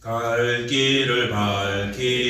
갈 길을 밝히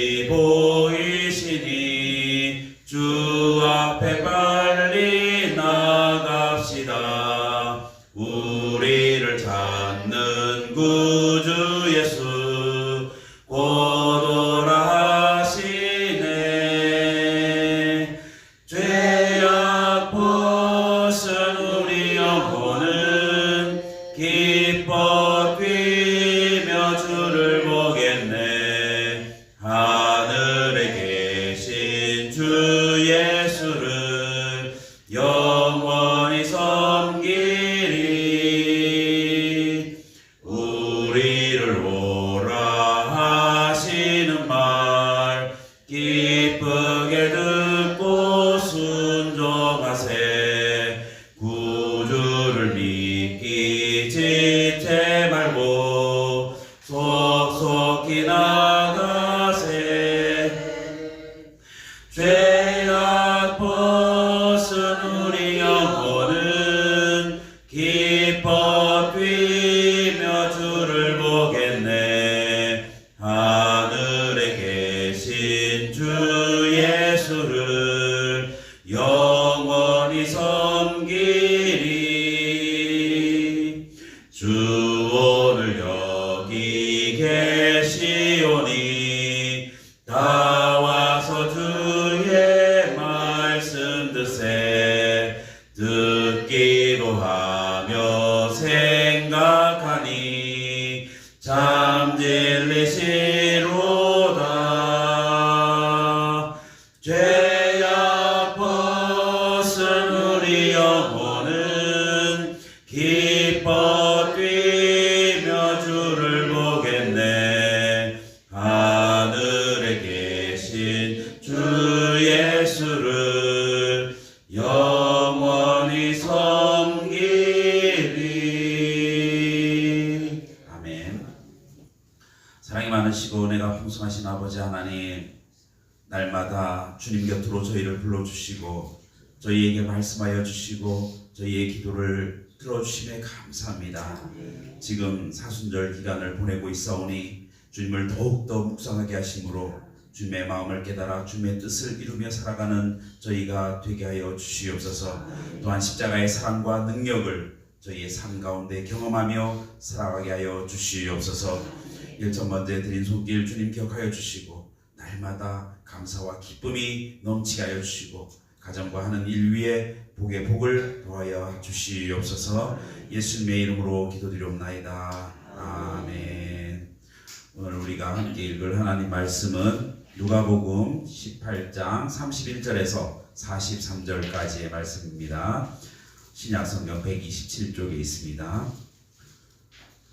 감사합니다. 지금 사순절 기간을 보내고 있사오니 주님을 더욱더 묵상하게 하심으로 주님의 마음을 깨달아 주님의 뜻을 이루며 살아가는 저희가 되게 하여 주시옵소서 또한 십자가의 사랑과 능력을 저희의 삶 가운데 경험하며 살아가게 하여 주시옵소서 일천 번째 드린 손길 주님 기억하여 주시고 날마다 감사와 기쁨이 넘치게 하여 주시고 가정과 하는 일 위에 복의 복을 더하여 주시옵소서. 예수님의 이름으로 기도드리옵나이다. 아멘. 오늘 우리가 함께 읽을 하나님 말씀은 누가복음 18장 31절에서 43절까지의 말씀입니다. 신약성경 127쪽에 있습니다.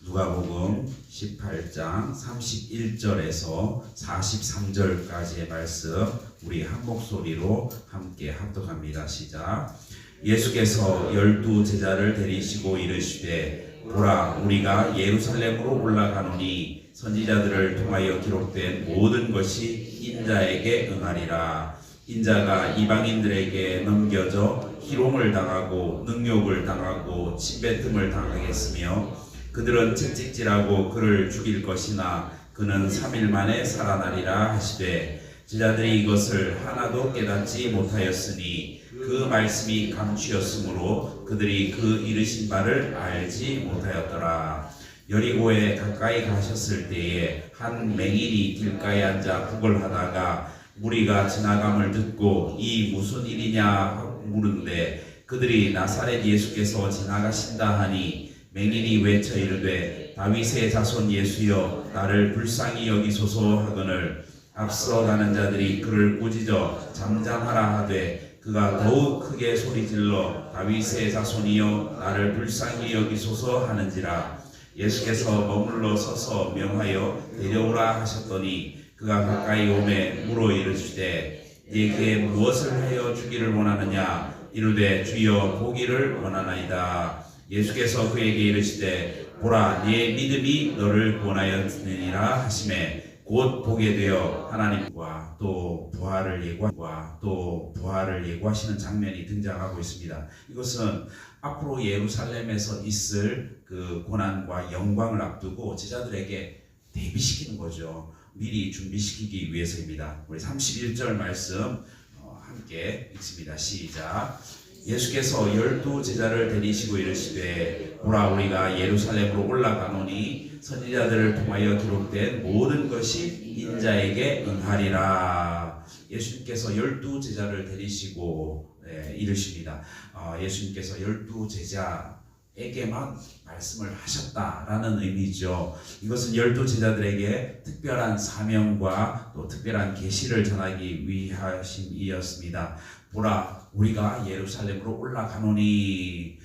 누가복음 18장 31절에서 43절까지의 말씀 우리 한 목소리로 함께 합독합니다. 시작. 예수께서 열두 제자를 데리시고 이르시되 보라 우리가 예루살렘으로 올라가노니 선지자들을 통하여 기록된 모든 것이 인자에게 응하리라. 인자가 이방인들에게 넘겨져 희롱을 당하고 능욕을 당하고 침뱉음을 당하겠으며 그들은 채찍질하고 그를 죽일 것이나 그는 3일 만에 살아나리라 하시되 제자들이 이것을 하나도 깨닫지 못하였으니 그 말씀이 감추였으므로 그들이 그 이르신 바를 알지 못하였더라. 여리고에 가까이 가셨을 때에 한 맹인이 길가에 앉아 구걸하다가 무리가 지나감을 듣고 이 무슨 일이냐 물은데 그들이 나사렛 예수께서 지나가신다 하니 맹인이 외쳐 이르되 다윗의 자손 예수여 나를 불쌍히 여기소서 하거늘 앞서 가는 자들이 그를 꾸짖어 잠잠하라 하되 그가 더욱 크게 소리질러 다윗의 자손이여 나를 불쌍히 여기소서 하는지라. 예수께서 머물러 서서 명하여 데려오라 하셨더니 그가 가까이 오매 물어 이르시되 네게 무엇을 하여 주기를 원하느냐? 이르되 주여 보기를 원하나이다. 예수께서 그에게 이르시되 보라 네 믿음이 너를 구원하였느니라 하심에 곧 보게 되어 하나님과 또 부활을 예고와 또 부활을 예고하시는 장면이 등장하고 있습니다. 이것은 앞으로 예루살렘에서 있을 그 고난과 영광을 앞두고 제자들에게 대비시키는 거죠. 미리 준비시키기 위해서입니다. 우리 31절 말씀 어, 함께 읽습니다. 시작. 예수께서 열두 제자를 데리시고 이르시되 보라 우리가 예루살렘으로 올라가노니 선지자들을 통하여 기록된 모든 것이 인자에게 응하리라. 예수님께서 열두 제자를 데리시고 예, 이르십니다. 어, 예수님께서 열두 제자 에게만 말씀을 하셨다라는 의미죠. 이것은 열두 제자들에게 특별한 사명과 또 특별한 계시를 전하기 위하심이었습니다. 보라 우리가 예루살렘으로 올라가노니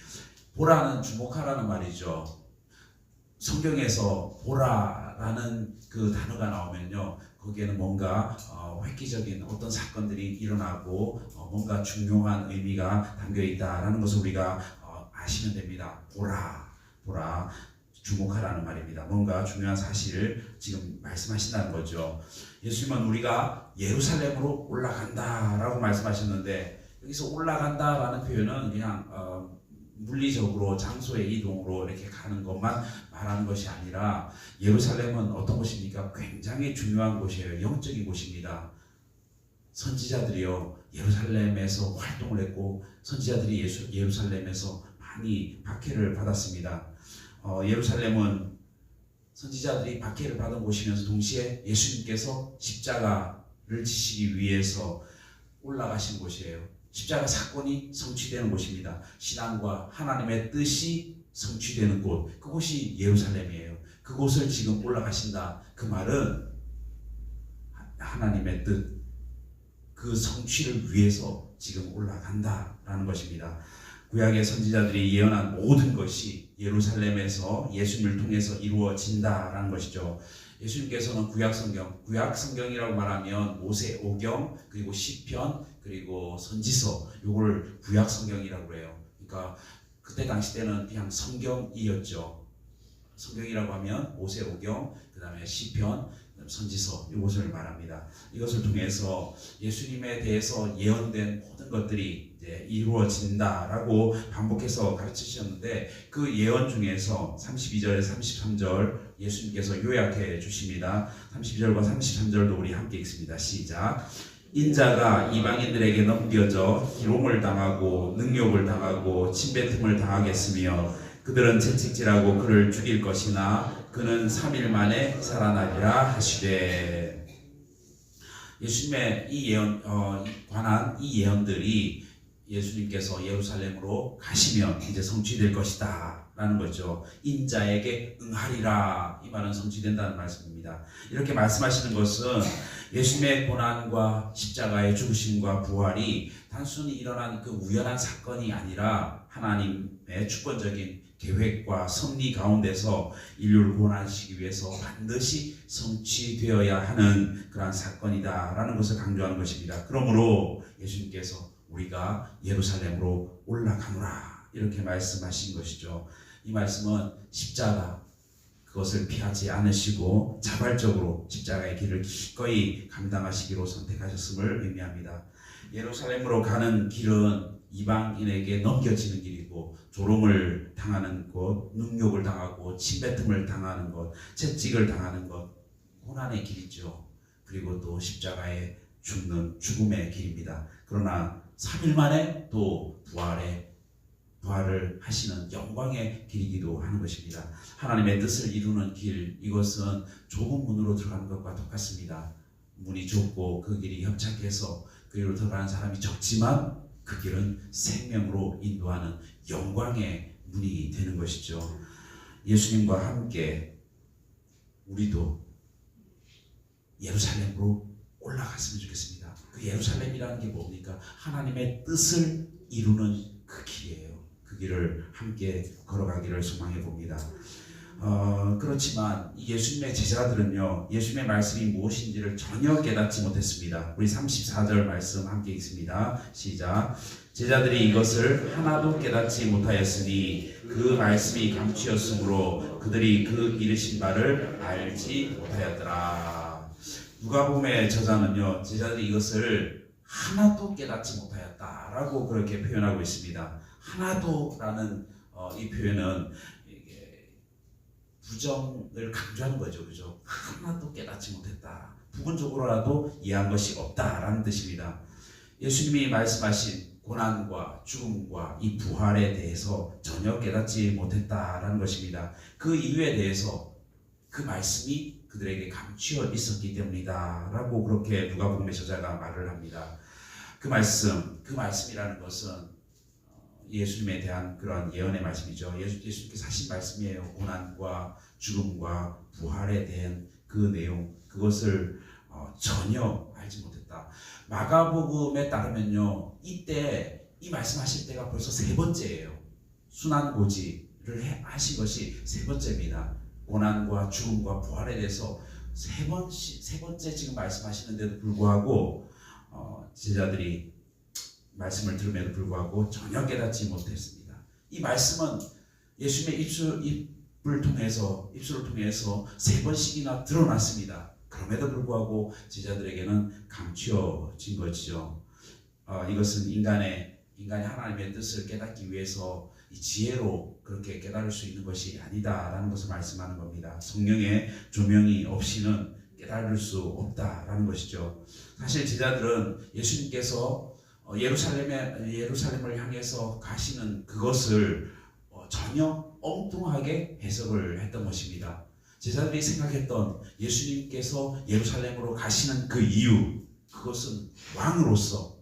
보라는 주목하라는 말이죠. 성경에서 보라라는 그 단어가 나오면요. 거기에는 뭔가 어, 획기적인 어떤 사건들이 일어나고 어, 뭔가 중요한 의미가 담겨 있다라는 것을 우리가 어, 아시면 됩니다. 보라, 보라, 주목하라는 말입니다. 뭔가 중요한 사실을 지금 말씀하신다는 거죠. 예수님은 우리가 예루살렘으로 올라간다라고 말씀하셨는데 여기서 올라간다라는 표현은 그냥 어, 물리적으로 장소의 이동으로 이렇게 가는 것만 말하는 것이 아니라 예루살렘은 어떤 곳입니까? 굉장히 중요한 곳이에요. 영적인 곳입니다. 선지자들이요 예루살렘에서 활동을 했고 선지자들이 예수, 예루살렘에서 많이 박해를 받았습니다. 어, 예루살렘은 선지자들이 박해를 받은 곳이면서 동시에 예수님께서 십자가 를 지시기 위해서 올라가신 곳이에요. 십자가 사건이 성취되는 곳입니다. 신앙과 하나님의 뜻이 성취되는 곳, 그곳이 예루살렘이에요. 그곳을 지금 올라가신다. 그 말은 하나님의 뜻, 그 성취를 위해서 지금 올라간다라는 것입니다. 구약의 선지자들이 예언한 모든 것이 예루살렘에서 예수님을 통해서 이루어진다라는 것이죠. 예수님께서는 구약 성경, 구약 성경이라고 말하면 모세 오경 그리고 시편 그리고 선지서 요걸 구약 성경이라고 해요. 그러니까 그때 당시 때는 그냥 성경이었죠. 성경이라고 하면 모세 오경 그다음에 시편 선지서 이것을 말합니다. 이것을 통해서 예수님에 대해서 예언된 모든 것들이 이제 이루어진다라고 반복해서 가르치셨는데 그 예언 중에서 32절에 33절 예수님께서 요약해 주십니다. 32절과 33절도 우리 함께 읽습니다. 시작. 인자가 이방인들에게 넘겨져 희롱을 당하고 능욕을 당하고 침뱉음을 당하겠으며 그들은 채찍질하고 그를 죽일 것이나 그는 3일 만에 살아나리라 하시되 예수님의 이 예언 어, 관한 이 예언들이 예수님께서 예루살렘으로 가시면 이제 성취될 것이다 라는 거죠. 인자에게 응하리라 이 말은 성취된다는 말씀입니다. 이렇게 말씀하시는 것은 예수님의 고난과 십자가의 죽으심과 부활이 단순히 일어난 그 우연한 사건이 아니라 하나님의 주권적인 계획과 섭리 가운데서 인류를 구원하시기 위해서 반드시 성취되어야 하는 그러한 사건이다라는 것을 강조하는 것입니다. 그러므로 예수님께서 우리가 예루살렘으로 올라가노라 이렇게 말씀하신 것이죠. 이 말씀은 십자가 그것을 피하지 않으시고 자발적으로 십자가의 길을 기꺼이 감당하시기로 선택하셨음을 의미합니다. 예루살렘으로 가는 길은 이방인에게 넘겨지는 길이고 조롱을 당하는 것, 능욕을 당하고 침뱉음을 당하는 것, 채찍을 당하는 것, 고난의 길이죠. 그리고 또 십자가의 죽는 죽음의 길입니다. 그러나 3일 만에 또 부활의 부활을 하시는 영광의 길이기도 하는 것입니다. 하나님의 뜻을 이루는 길 이것은 좁은 문으로 들어가는 것과 똑같습니다. 문이 좁고 그 길이 협착해서 그 길로 들어가는 사람이 적지만 그 길은 생명으로 인도하는 영광의 문이 되는 것이죠. 예수님과 함께 우리도 예루살렘으로 올라갔으면 좋겠습니다. 그 예루살렘이라는 게 뭡니까? 하나님의 뜻을 이루는 그 길이에요. 그 길을 함께 걸어가기를 소망해 봅니다. 어, 그렇지만 이 예수님의 제자들은요, 예수님의 말씀이 무엇인지를 전혀 깨닫지 못했습니다. 우리 34절 말씀 함께 읽습니다. 시작. 제자들이 이것을 하나도 깨닫지 못하였으니 그 말씀이 감추었으므로 그들이 그 이르신 바를 알지 못하였더라. 누가복음의 저자는요, 제자들이 이것을 하나도 깨닫지 못하였다라고 그렇게 표현하고 있습니다. 하나도라는 어, 이 표현은 부정을 강조하는 거죠, 그죠? 하나도 깨닫지 못했다. 부분적으로라도 이해한 것이 없다라는 뜻입니다. 예수님이 말씀하신 고난과 죽음과 이 부활에 대해서 전혀 깨닫지 못했다라는 것입니다. 그 이유에 대해서 그 말씀이 그들에게 감추어 있었기 때문이다라고 그렇게 누가복음의 저자가 말을 합니다. 그 말씀, 그 말씀이라는 것은 어, 예수님에 대한 그런 예언의 말씀이죠. 예수, 예수님께서 하신 말씀이에요. 고난과 죽음과 부활에 대한 그 내용, 그것을 어, 전혀 알지 못했다. 마가복음에 따르면요, 이때 이 말씀하실 때가 벌써 세 번째예요. 순환고지를 해- 하신 것이 세 번째입니다. 고난과 죽음과 부활에 대해서 세 번씩 세 번째 지금 말씀하시는데도 불구하고 어, 제자들이 말씀을 들음에도 불구하고 전혀 깨닫지 못했습니다. 이 말씀은 예수님의 입술 입을 통해서 입술을 통해서 세 번씩이나 드러났습니다. 그럼에도 불구하고 제자들에게는 감추어진 것이죠. 어, 이것은 인간의 인간이 하나님의 뜻을 깨닫기 위해서 이 지혜로 그렇게 깨달을 수 있는 것이 아니다라는 것을 말씀하는 겁니다. 성령의 조명이 없이는 깨달을 수 없다라는 것이죠. 사실 제자들은 예수님께서 어, 예루살렘에 예루살렘을 향해서 가시는 그것을 어, 전혀 엉뚱하게 해석을 했던 것입니다. 제자들이 생각했던 예수님께서 예루살렘으로 가시는 그 이유 그것은 왕으로서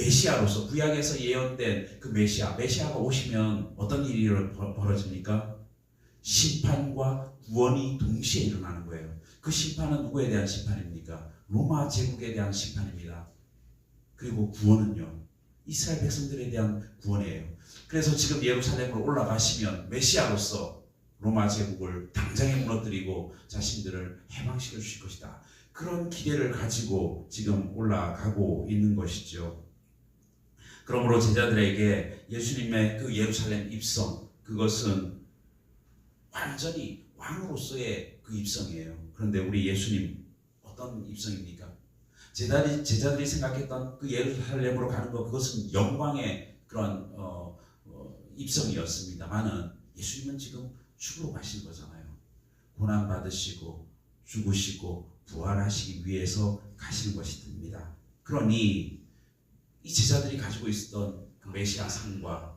메시아로서 구약에서 예언된 그 메시아 메시아가 오시면 어떤 일이 벌- 벌어집니까? 심판과 구원이 동시에 일어나는 거예요. 그 심판은 누구에 대한 심판입니까? 로마 제국에 대한 심판입니다. 그리고 구원은요. 이스라엘 백성들에 대한 구원이에요. 그래서 지금 예루살렘으로 올라가시면 메시아로서 로마 제국을 당장에 무너뜨리고 자신들을 해방시켜 주실 것이다. 그런 기대를 가지고 지금 올라가고 있는 것이죠. 그러므로 제자들에게 예수님의 그 예루살렘 입성 그것은 완전히 왕으로서의 그 입성이에요. 그런데 우리 예수님 어떤 입성입니까? 제자들이, 제자들이 생각했던 그 예루살렘으로 가는 것 그것은 영광의 그런 어, 어, 입성이었습니다만은 예수님은 지금 죽으러 가시는 거잖아요. 고난 받으시고 죽으시고 부활하시기 위해서 가시는 것입니다. 그러니 이 제자들이 가지고 있었던 그 메시아 상과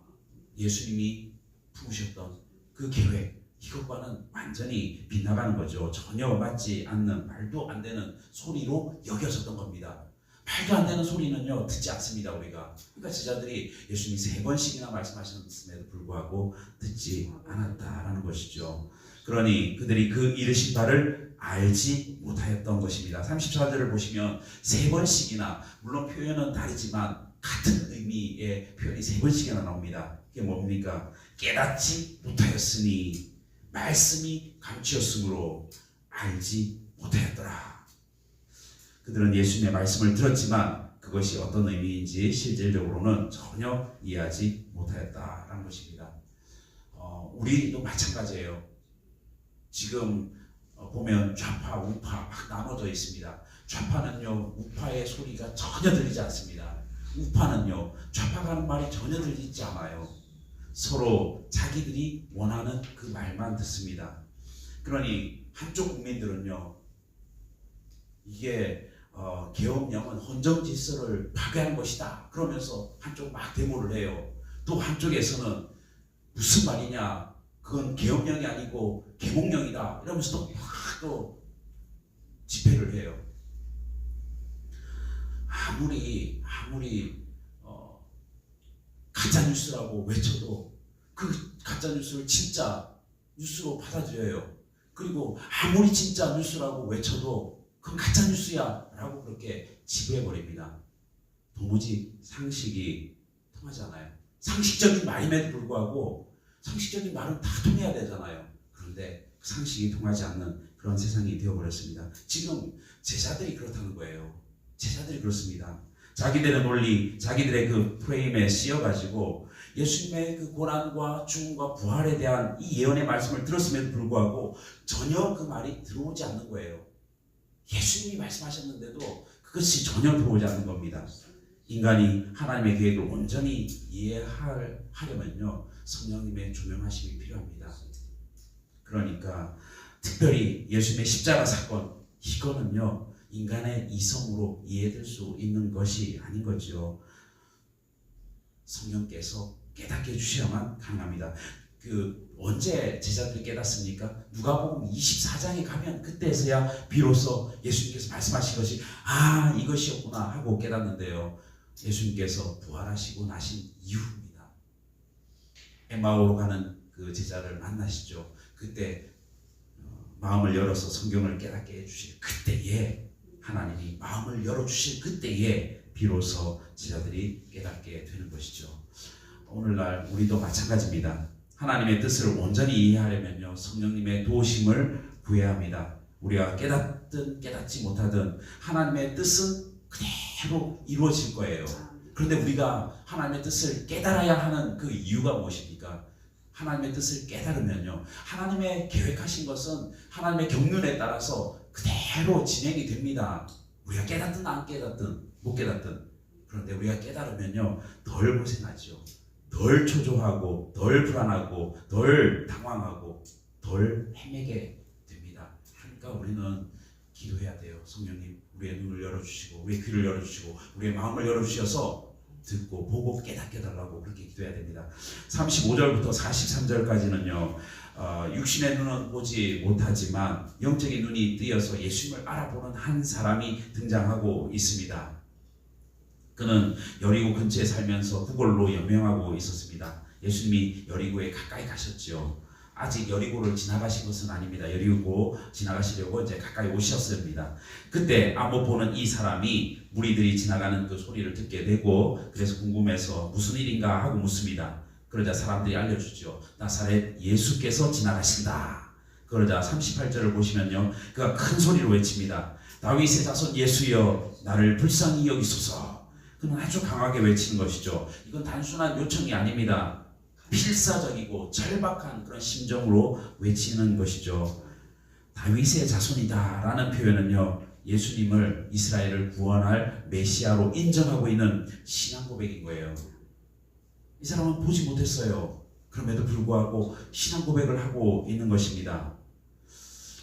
예수님이 품으셨던 그 계획 이것과는 완전히 빗나가는 거죠. 전혀 맞지 않는 말도 안 되는 소리로 여겨졌던 겁니다. 말도 안 되는 소리는요 듣지 않습니다 우리가. 그러니까 제자들이 예수님이 세 번씩이나 말씀하셨음에도 불구하고 듣지 않았다라는 것이죠. 그러니 그들이 그 이르신 바를 알지 못하였던 것입니다. 34절을 보시면 세 번씩이나 물론 표현은 다르지만 같은 의미의 표현이 세 번씩이나 나옵니다. 이게 뭡니까? 깨닫지 못하였으니 말씀이 감추었으므로 알지 못하였더라. 그들은 예수님의 말씀을 들었지만 그것이 어떤 의미인지 실질적으로는 전혀 이해하지 못하였다라는 것입니다. 어, 우리도 마찬가지예요. 지금 어, 보면 좌파, 우파 막 나눠져 있습니다. 좌파는요 우파의 소리가 전혀 들리지 않습니다. 우파는요 좌파가 하는 말이 전혀 들리지 않아요. 서로 자기들이 원하는 그 말만 듣습니다. 그러니 한쪽 국민들은요 이게 어, 계엄령은 헌정 질서를 파괴한 것이다. 그러면서 한쪽 막 데모를 해요. 또 한쪽에서는 무슨 말이냐? 그건 계엄령이 아니고 개몽령이다. 이러면서 또 막또 집회를 해요. 아무리 아무리 어, 가짜 뉴스라고 외쳐도 그 가짜 뉴스를 진짜 뉴스로 받아들여요. 그리고 아무리 진짜 뉴스라고 외쳐도 그건 가짜 뉴스야라고 그렇게 지배해 버립니다. 도무지 상식이 통하지 않아요. 상식적인 말임에도 불구하고 상식적인 말은 다 통해야 되잖아요. 그런데 그 상식이 통하지 않는 그런 세상이 되어버렸습니다. 지금 제자들이 그렇다는 거예요. 제자들이 그렇습니다. 자기들의 논리, 자기들의 그 프레임에 씌어가지고 예수님의 그 고난과 죽음과 부활에 대한 이 예언의 말씀을 들었음에도 불구하고 전혀 그 말이 들어오지 않는 거예요. 예수님이 말씀하셨는데도 그것이 전혀 들어오지 않는 겁니다. 인간이 하나님의 계획을 온전히 이해하려면요 성령님의 조명하심이 필요합니다. 그러니까 특별히 예수님의 십자가 사건 이거는요 인간의 이성으로 이해될 수 있는 것이 아닌 거죠. 성령께서 깨닫게 해주셔야만 가능합니다. 그 언제 제자들이 깨닫습니까? 누가복음 24장에 가면 그때서야 비로소 예수님께서 말씀하신 것이 아 이것이었구나 하고 깨닫는데요. 예수님께서 부활하시고 나신 이후입니다. 에마오로 가는 그 제자를 만나시죠. 그때 어, 마음을 열어서 성경을 깨닫게 해주실 그때에 하나님이 마음을 열어주실 그때에 비로소 제자들이 깨닫게 되는 것이죠. 오늘날 우리도 마찬가지입니다. 하나님의 뜻을 온전히 이해하려면요 성령님의 도우심을 구해야 합니다. 우리가 깨닫든 깨닫지 못하든 하나님의 뜻은 그대로 이루어질 거예요. 그런데 우리가 하나님의 뜻을 깨달아야 하는 그 이유가 무엇입니까? 하나님의 뜻을 깨달으면요 하나님의 계획하신 것은 하나님의 경륜에 따라서 그대로 진행이 됩니다. 우리가 깨닫든 안 깨닫든 못 깨닫든 그런데 우리가 깨달으면요 덜 고생하죠. 덜 초조하고 덜 불안하고 덜 당황하고 덜 헤매게 됩니다. 그러니까 우리는 기도해야 돼요. 성령님 우리의 눈을 열어주시고 우리의 귀를 열어주시고 우리의 마음을 열어주셔서 듣고 보고 깨닫게 달라고 그렇게 기도해야 됩니다. 35절부터 43절까지는요. 어, 육신의 눈은 보지 못하지만 영적인 눈이 뜨여서 예수님을 알아보는 한 사람이 등장하고 있습니다. 그는 여리고 근처에 살면서 구걸로 연명하고 있었습니다. 예수님이 여리고에 가까이 가셨죠. 아직 여리고를 지나가신 것은 아닙니다. 여리고 지나가시려고 이제 가까이 오셨습니다. 그때 아못 보는 이 사람이 무리들이 지나가는 그 소리를 듣게 되고 그래서 궁금해서 무슨 일인가 하고 묻습니다. 그러자 사람들이 알려주죠. 나사렛 예수께서 지나가신다. 그러자 38절을 보시면요. 그가 큰 소리로 외칩니다. 다윗의 자손 예수여 나를 불쌍히 여기소서. 그는 아주 강하게 외치는 것이죠. 이건 단순한 요청이 아닙니다. 필사적이고 절박한 그런 심정으로 외치는 것이죠. 다윗의 자손이다라는 표현은요. 예수님을 이스라엘을 구원할 메시아로 인정하고 있는 신앙 고백인 거예요. 이 사람은 보지 못했어요. 그럼에도 불구하고 신앙 고백을 하고 있는 것입니다.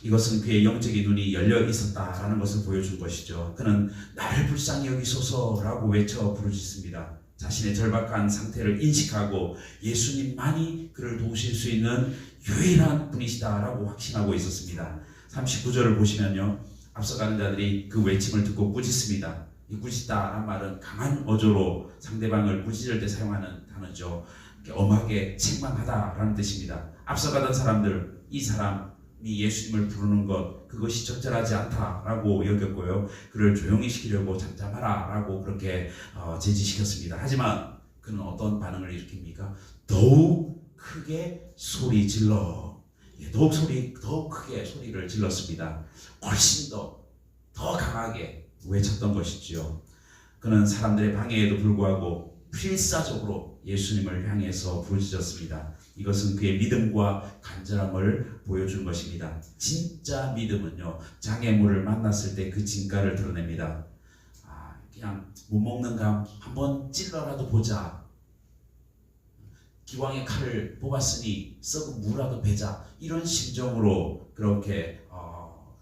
이것은 그의 영적인 눈이 열려 있었다라는 것을 보여준 것이죠. 그는 나를 불쌍히 여기소서라고 외쳐 부르짖습니다. 자신의 절박한 상태를 인식하고 예수님만이 그를 도우실 수 있는 유일한 분이시다라고 확신하고 있었습니다. 39절을 보시면요. 앞서가는 자들이 그 외침을 듣고 꾸짖습니다. 이 꾸짖다란 말은 강한 어조로 상대방을 꾸짖을 때 사용하는 단어죠. 엄하게 책망하다라는 뜻입니다. 앞서가던 사람들, 이 사람 이 예수님을 부르는 것 그것이 적절하지 않다라고 여겼고요. 그를 조용히 시키려고 잠잠하라라고 그렇게 어, 제지시켰습니다. 하지만 그는 어떤 반응을 일으킵니까? 더욱 크게 소리 질러 예, 더욱 소리 더 크게 소리를 질렀습니다. 훨씬 더 더 강하게 외쳤던 것이지요. 그는 사람들의 방해에도 불구하고 필사적으로 예수님을 향해서 부르짖었습니다. 이것은 그의 믿음과 간절함을 보여준 것입니다. 진짜 믿음은요, 장애물을 만났을 때 그 진가를 드러냅니다. 아, 그냥 못 먹는 감 한번 찔러라도 보자. 기왕의 칼을 뽑았으니 썩은 무라도 베자. 이런 심정으로 그렇게 어,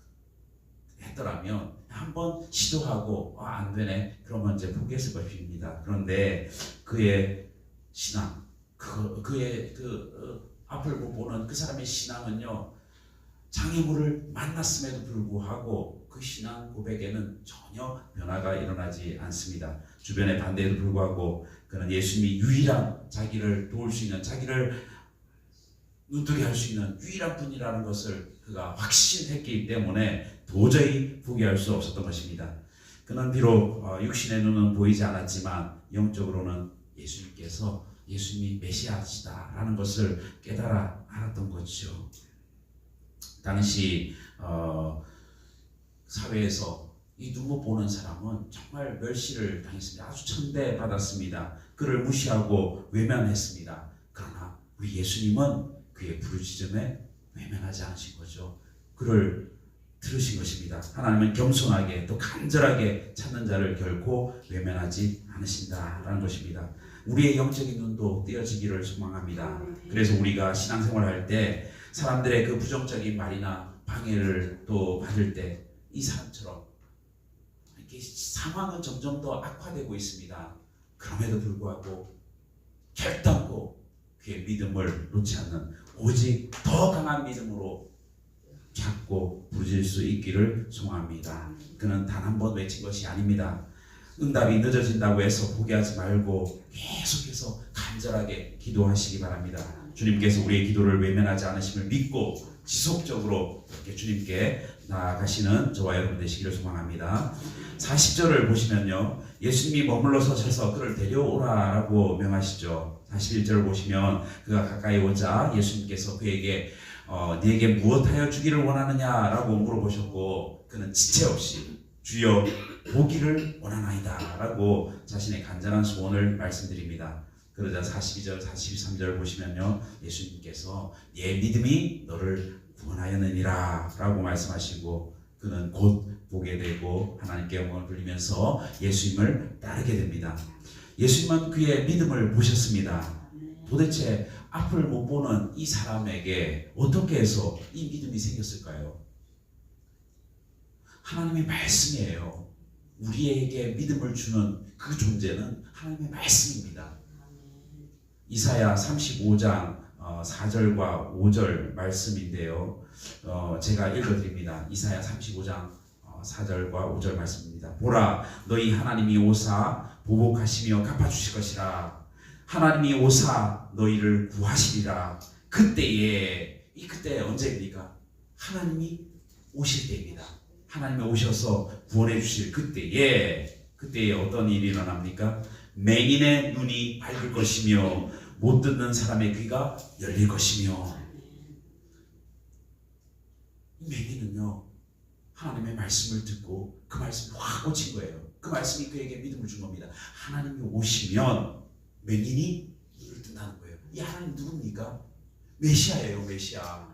했더라면 한번 시도하고 아, 안 되네 그러면 이제 포기했을 것입니다. 그런데 그의 신앙, 그 그의 그 어, 앞을 못 보는 그 사람의 신앙은요 장애물을 만났음에도 불구하고 그 신앙 고백에는 전혀 변화가 일어나지 않습니다. 주변의 반대에도 불구하고 그는 예수님이 유일한 자기를 도울 수 있는 자기를 눈뜨게 할 수 있는 유일한 분이라는 것을 그가 확신했기 때문에 도저히 포기할 수 없었던 것입니다. 그는 비록 어, 육신의 눈은 보이지 않았지만 영적으로는 예수님께서 예수님이 메시아시다라는 것을 깨달아 알았던 거죠. 당시 어, 사회에서 이 눈못 보는 사람은 정말 멸시를 당했습니다. 아주 천대받았습니다. 그를 무시하고 외면했습니다. 그러나 우리 예수님은 그의 부르짖음에 외면하지 않으신 거죠. 그를 들으신 것입니다. 하나님은 겸손하게 또 간절하게 찾는 자를 결코 외면하지 않으신다라는 것입니다. 우리의 영적인 눈도 띄어지기를 소망합니다. 그래서 우리가 신앙생활 할때 사람들의 그 부정적인 말이나 방해를 또 받을 때 이 사람처럼 이렇게 상황은 점점 더 악화되고 있습니다. 그럼에도 불구하고 결단코 그의 믿음을 놓지 않는 오직 더 강한 믿음으로 잡고 부르질 수 있기를 소망합니다. 그는 단 한 번 외친 것이 아닙니다. 응답이 늦어진다고 해서 포기하지 말고 계속해서 간절하게 기도하시기 바랍니다. 주님께서 우리의 기도를 외면하지 않으심을 믿고 지속적으로 주님께 나아가시는 저와 여러분 되시기를 소망합니다. 40절을 보시면요. 예수님이 머물러 서셔서 그를 데려오라 라고 명하시죠. 41절을 보시면 그가 가까이 오자 예수님께서 그에게 어, 네게 무엇하여 주기를 원하느냐 라고 물어보셨고 그는 지체 없이 주여 보기를 원하나이다 라고 자신의 간절한 소원을 말씀드립니다. 그러자 42절, 43절 보시면요. 예수님께서 예 믿음이 너를 구 원하였느니라 라고 말씀하시고 그는 곧 보게 되고 하나님께 영광을 돌리면서 예수님을 따르게 됩니다. 예수님은 그의 믿음을 보셨습니다. 도대체 앞을 못 보는 이 사람에게 어떻게 해서 이 믿음이 생겼을까요? 하나님의 말씀이에요. 우리에게 믿음을 주는 그 존재는 하나님의 말씀입니다. 이사야 35장 어, 4절과 5절 말씀인데요. 어, 제가 읽어드립니다. 이사야 35장 어, 4절과 5절 말씀입니다. 보라, 너희 하나님이 오사 보복하시며 갚아주실 것이라. 하나님이 오사 너희를 구하시리라. 그때에 이 그때 언제입니까? 하나님이 오실 때입니다. 하나님이 오셔서 구원해 주실 그때에 그때에 어떤 일이 일어납니까? 맹인의 눈이 밝을 것이며 못 듣는 사람의 귀가 열릴 것이며 이 맹인은요 하나님의 말씀을 듣고 그 말씀이 확 꽂힌 거예요. 그 말씀이 그에게 믿음을 준 겁니다. 하나님이 오시면 맹인이 눈을 뜬다는 거예요. 이 하나님 누굽니까? 메시아예요, 메시아.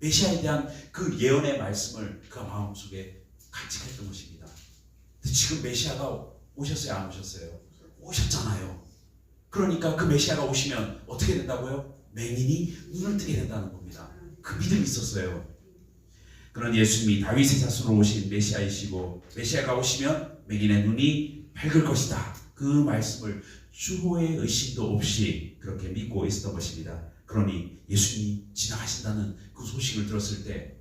메시아에 대한 그 예언의 말씀을 그 마음속에 간직했던 것입니다. 지금 메시아가 오셨어요, 안 오셨어요? 오셨잖아요. 그러니까 그 메시아가 오시면 어떻게 된다고요? 맹인이 눈을 뜨게 된다는 겁니다. 그 믿음이 있었어요. 그런 예수님이 다윗의 자손으로 오신 메시아이시고 메시아가 오시면 맹인의 눈이 밝을 것이다. 그 말씀을 추호의 의심도 없이 그렇게 믿고 있었던 것입니다. 그러니 예수님이 지나가신다는 그 소식을 들었을 때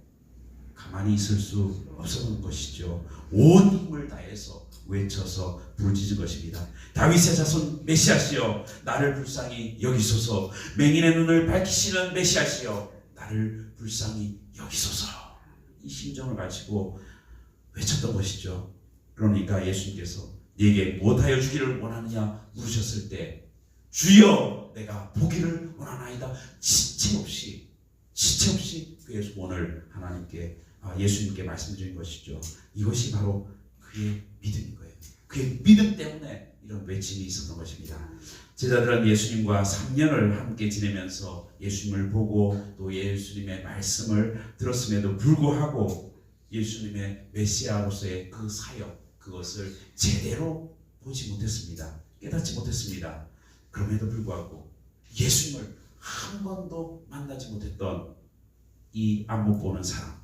가만히 있을 수 없었던 것이죠. 온 힘을 다해서 외쳐서 부르짖은 것입니다. 다윗의 자손 메시아시여 나를 불쌍히 여기소서 맹인의 눈을 밝히시는 메시아시여 나를 불쌍히 여기소서 이 심정을 가지고 외쳤던 것이죠. 그러니까 예수님께서 네게 무엇하여 주기를 원하느냐 물으셨을 때 주여 내가 보기를 원하나이다 지체 없이 지체 없이 그의 소원을 하나님께 아, 예수님께 말씀드린 것이죠. 이것이 바로 그의 믿음인 거예요. 그의 믿음 때문에 이런 외침이 있었던 것입니다. 제자들은 예수님과 3년을 함께 지내면서 예수님을 보고 또 예수님의 말씀을 들었음에도 불구하고 예수님의 메시아로서의 그 사역 그것을 제대로 보지 못했습니다. 깨닫지 못했습니다. 그럼에도 불구하고 예수님을 한 번도 만나지 못했던 이안못 보는 사람,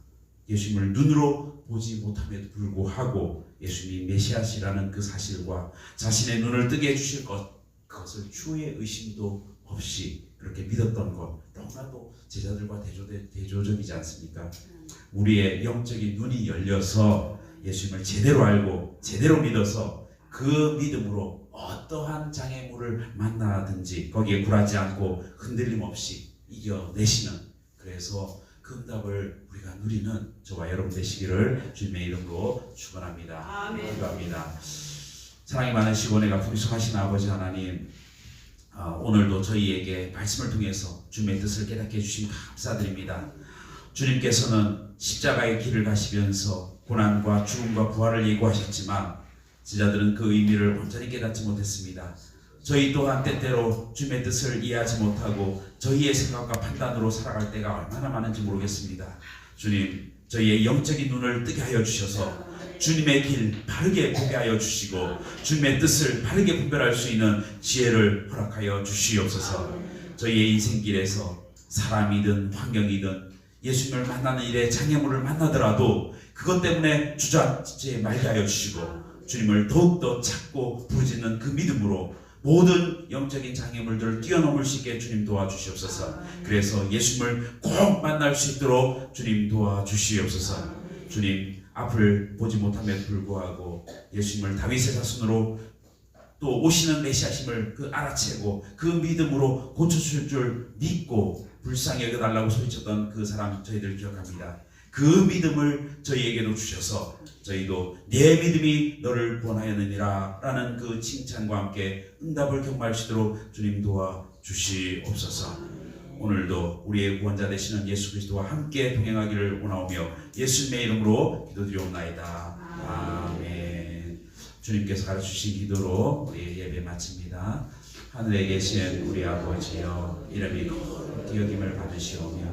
예수님을 눈으로 보지 못함에도 불구하고 예수님이 메시아시라는 그 사실과 자신의 눈을 뜨게 해주실 것 그것을 추후의 의심도 없이 그렇게 믿었던 것 너무나도 제자들과 대조, 대조적이지 않습니까? 우리의 영적인 눈이 열려서 예수님을 제대로 알고 제대로 믿어서 그 믿음으로 어떠한 장애물을 만나든지 거기에 굴하지 않고 흔들림 없이 이겨내시는 그래서 그 응답을 우리가 누리는 저와 여러분 되시기를 주님의 이름으로 축원합니다. 기도합니다. 사랑이 많으시고 내가 풍성하신 아버지 하나님 아, 오늘도 저희에게 말씀을 통해서 주님의 뜻을 깨닫게 해주신 감사드립니다. 주님께서는 십자가의 길을 가시면서 고난과 죽음과 부활을 예고하셨지만 제자들은 그 의미를 온전히 깨닫지 못했습니다. 저희 또한 때때로 주님의 뜻을 이해하지 못하고 저희의 생각과 판단으로 살아갈 때가 얼마나 많은지 모르겠습니다. 주님, 저희의 영적인 눈을 뜨게 하여 주셔서 주님의 길 바르게 보게 하여 주시고 주님의 뜻을 바르게 분별할 수 있는 지혜를 허락하여 주시옵소서. 저희의 인생길에서 사람이든 환경이든 예수님을 만나는 일에 장애물을 만나더라도 그것 때문에 주저앉지 말게 하여 주시고 주님을 더욱더 찾고 부르짖는 그 믿음으로 모든 영적인 장애물들을 뛰어넘을 수 있게 주님 도와주시옵소서. 그래서 예수님을 꼭 만날 수 있도록 주님 도와주시옵소서. 주님 앞을 보지 못함에도 불구하고 예수님을 다윗의 자손으로 또 오시는 메시아심을 그 알아채고 그 믿음으로 고쳐줄 줄 믿고 불쌍히 여겨달라고 소리쳤던 그 사람 저희들 기억합니다. 그 믿음을 저희에게도 주셔서 저희도 내 믿음이 너를 구원하였느니라 라는 그 칭찬과 함께 응답을 경험하시도록 주님 도와 주시옵소서. 오늘도 우리의 구원자 되시는 예수 그리스도와 함께 동행하기를 원하오며 예수님의 이름으로 기도드리옵나이다. 아멘. 주님께서 가르치신 기도로 우리 예배 마칩니다. 하늘에 계신 우리 아버지여 이름이 거룩히 여김을 받으시오며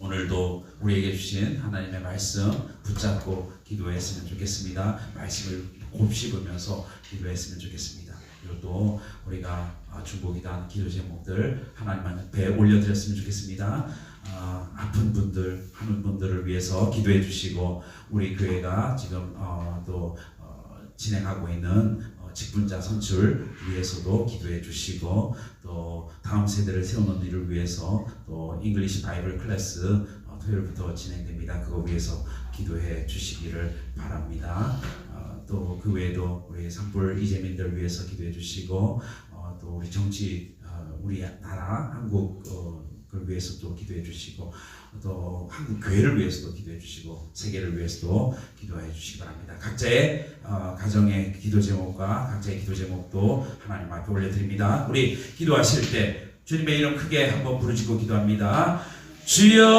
오늘도 우리에게 주신 하나님의 말씀 붙잡고 기도했으면 좋겠습니다. 말씀을 곱씹으면서 기도했으면 좋겠습니다. 그리고 또 우리가 아, 중보기단 기도 제목들 하나님 앞에 올려드렸으면 좋겠습니다. 아, 아픈 분들, 하는 분들을 위해서 기도해 주시고 우리 교회가 지금 어, 또 어, 진행하고 있는 어, 직분자 선출 위해서도 기도해 주시고 또 다음 세대를 세우는 일을 위해서 또 잉글리시 바이블 클래스 어, 토요일부터 진행됩니다. 그거 위해서 기도해 주시기를 바랍니다. 어, 또그 외에도 우리 산불 이재민들 위해서 기도해 주시고 어, 또 우리 정치 어, 우리 나라 한국 어, 을 위해서도 기도해 주시고 또 한국 교회를 위해서도 기도해 주시고 세계를 위해서도 기도해 주시기 바랍니다. 각자의 어, 가정의 기도 제목과 각자의 기도 제목도 하나님 앞에 올려드립니다. 우리 기도하실 때 주님의 이름 크게 한번 부르짖고 기도합니다. 주여